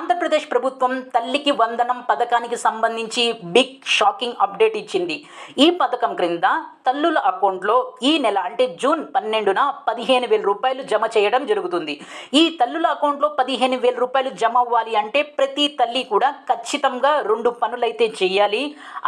ఆంధ్రప్రదేశ్ ప్రభుత్వం తల్లికి వందనం పథకానికి సంబంధించి బిగ్ షాకింగ్ అప్డేట్ ఇచ్చింది. ఈ పథకం క్రింద తల్లుల అకౌంట్లో ఈ నెల అంటే జూన్ పన్నెండున పదిహేను వేల రూపాయలు జమ చేయడం జరుగుతుంది. ఈ తల్లుల అకౌంట్లో పదిహేను వేల రూపాయలు జమ అవ్వాలి అంటే ప్రతి తల్లి కూడా ఖచ్చితంగా రెండు పనులైతే చేయాలి.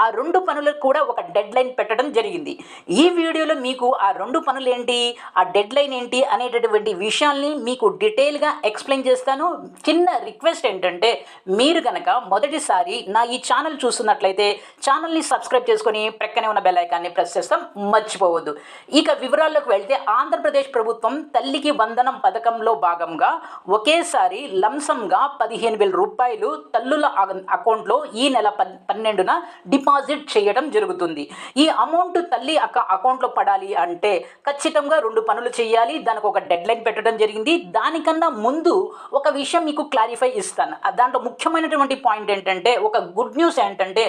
ఆ రెండు పనులకు కూడా ఒక డెడ్ లైన్ పెట్టడం జరిగింది. ఈ వీడియోలో మీకు ఆ రెండు పనులు ఏంటి ఆ డెడ్ లైన్ ఏంటి అనేటటువంటి విషయాల్ని మీకు డీటెయిల్గా ఎక్స్ప్లెయిన్ చేస్తాను. చిన్న రిక్వెస్ట్ ఏంటంటే మీరు కనుక మొదటిసారి నా ఈ ఛానల్ చూస్తున్నట్లయితే ఛానల్ని సబ్స్క్రైబ్ చేసుకొని ప్రక్కనే ఉన్న బెల్ ఐకాన్ని ప్రెస్ చేస్తాం. మర్చిపోవద్దు. ఇక వివరాల్లోకి వెళ్తే ఆంధ్రప్రదేశ్ ప్రభుత్వం తల్లికి వందనం పథకంలో భాగంగా ఒకేసారి లంసంగా పదిహేను వేల రూపాయలు తల్లుల అకౌంట్లో ఈ నెల పన్నెండున డిపాజిట్ చేయడం జరుగుతుంది. ఈ అమౌంట్ తల్లి అక్క అకౌంట్లో పడాలి అంటే ఖచ్చితంగా రెండు పనులు చేయాలి దానికి ఒక డెడ్ లైన్ పెట్టడం జరిగింది. దానికన్నా ముందు ఒక విషయం మీకు క్లారిఫై ఇస్తాను. దాంట్లో ముఖ్యమైనటువంటి పాయింట్ ఏంటంటే ఒక గుడ్ న్యూస్ ఏంటంటే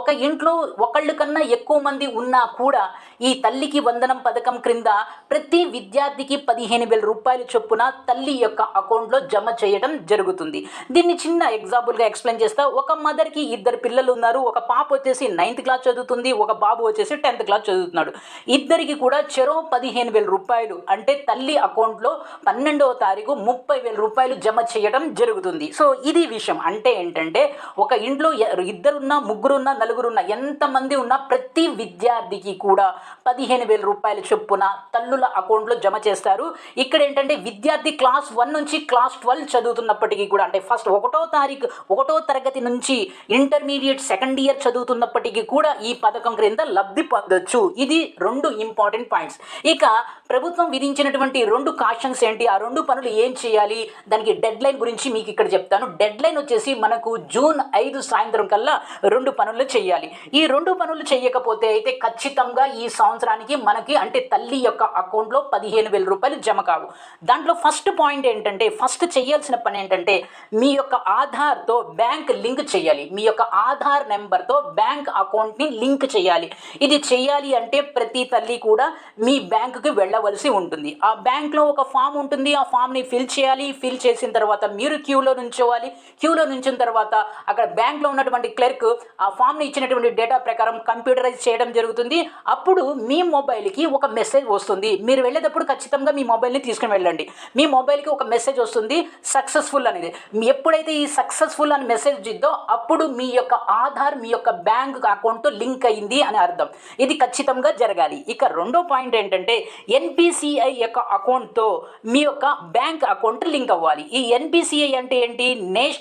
ఒక ఇంట్లో ఒకళ్ళు కన్నా ఎక్కువ మంది ఉన్నా కూడా ఈ తల్లికి వందనం పథకం క్రింద ప్రతి విద్యార్థికి పదిహేను వేల రూపాయలు చొప్పున తల్లి యొక్క అకౌంట్లో జమ చేయడం జరుగుతుంది. దీన్ని చిన్న ఎగ్జాంపుల్గా ఎక్స్ప్లెయిన్ చేస్తా. ఒక మదర్కి ఇద్దరు పిల్లలు ఉన్నారు. ఒక పాప వచ్చేసి నైన్త్ క్లాస్ చదువుతుంది. ఒక బాబు వచ్చేసి టెన్త్ క్లాస్ చదువుతున్నాడు. ఇద్దరికి కూడా చెరో పదిహేను వేల రూపాయలు అంటే తల్లి అకౌంట్లో పన్నెండవ తారీఖు ముప్పై వేల రూపాయలు జమ చేయడం జరుగుతుంది. సో ఇది విషయం. అంటే ఏంటంటే ఒక ఇంట్లో ఇద్దరున్నా ముగ్గురున్నా నలుగురున్నా ఎంతమంది ఉన్నా ప్రతి విద్యార్థికి కూడా పదిహేను వేల రూపాయల చొప్పున తల్లుల అకౌంట్లో జమ చేస్తారు. ఇక్కడ ఏంటంటే విద్యార్థి క్లాస్ వన్ నుంచి క్లాస్ ట్వెల్వ్ చదువుతున్నప్పటికీ కూడా అంటే ఫస్ట్ ఒకటో తారీఖు ఒకటో తరగతి నుంచి ఇంటర్మీడియట్ సెకండ్ ఇయర్ చదువుతున్నప్పటికీ కూడా ఈ పథకం క్రింద లబ్ధి పొందొచ్చు. ఇది రెండు ఇంపార్టెంట్ పాయింట్స్. ఇక ప్రభుత్వం విధించినటువంటి రెండు కాషన్స్ ఏంటి? ఆ రెండు పనులు ఏం చేయాలి? దానికి డెడ్ లైన్ గురించి మీకు ఇక్కడ చెప్తాను. డెడ్ లైన్ వచ్చేసి మనకు జూన్ ఐదు సాయంత్రం కల్లా రెండు పనులు చేయాలి. ఈ రెండు పనులు చేయకపోతే అయితే ఖచ్చితంగా ఈ సంవత్సరానికి మనకి అంటే తల్లి యొక్క అకౌంట్లో పదిహేను వేల రూపాయలు జమ కావు. దాంట్లో ఫస్ట్ పాయింట్ ఏంటంటే ఫస్ట్ చేయాల్సిన పని ఏంటంటే మీ యొక్క ఆధార్తో బ్యాంక్ లింక్ చేయాలి. మీ యొక్క ఆధార్ నెంబర్తో బ్యాంక్ అకౌంట్ని లింక్ చేయాలి. ఇది చేయాలి అంటే ప్రతి తల్లి కూడా మీ బ్యాంకుకి వెళ్ళవలసి ఉంటుంది. ఆ బ్యాంక్లో ఒక ఫామ్ ఉంటుంది. ఆ ఫామ్ని ఫిల్ చేయాలి. ఫిల్ చేసిన తర్వాత మీరు క్యూలో నుంచోవాలి. క్యూలో నుంచిన తర్వాత అక్కడ బ్యాంక్లో ఉన్నటువంటి క్లర్క్ ఆ ఫామ్ని ఇచ్చినటువంటి డేటా ప్రకారం కంప్యూటరైజ్ చేయడం జరుగుతుంది. అప్పుడు అప్పుడు మీ మొబైల్కి ఒక మెసేజ్ వస్తుంది. మీరు వెళ్ళేటప్పుడు ఖచ్చితంగా మీ మొబైల్ని తీసుకుని వెళ్ళండి. మీ మొబైల్కి ఒక మెసేజ్ వస్తుంది సక్సెస్ఫుల్ అనేది. ఎప్పుడైతే ఈ సక్సెస్ఫుల్ అని మెసేజ్ ఇద్దో అప్పుడు మీ యొక్క ఆధార్ మీ యొక్క బ్యాంక్ అకౌంట్ లింక్ అయింది అని అర్థం. ఇది ఖచ్చితంగా జరగాలి. ఇక రెండో పాయింట్ ఏంటంటే ఎన్పిసిఐ యొక్క అకౌంట్తో మీ యొక్క బ్యాంక్ అకౌంట్ లింక్ అవ్వాలి. ఈ ఎన్పిసిఐ అంటే ఏంటి? నేషనల్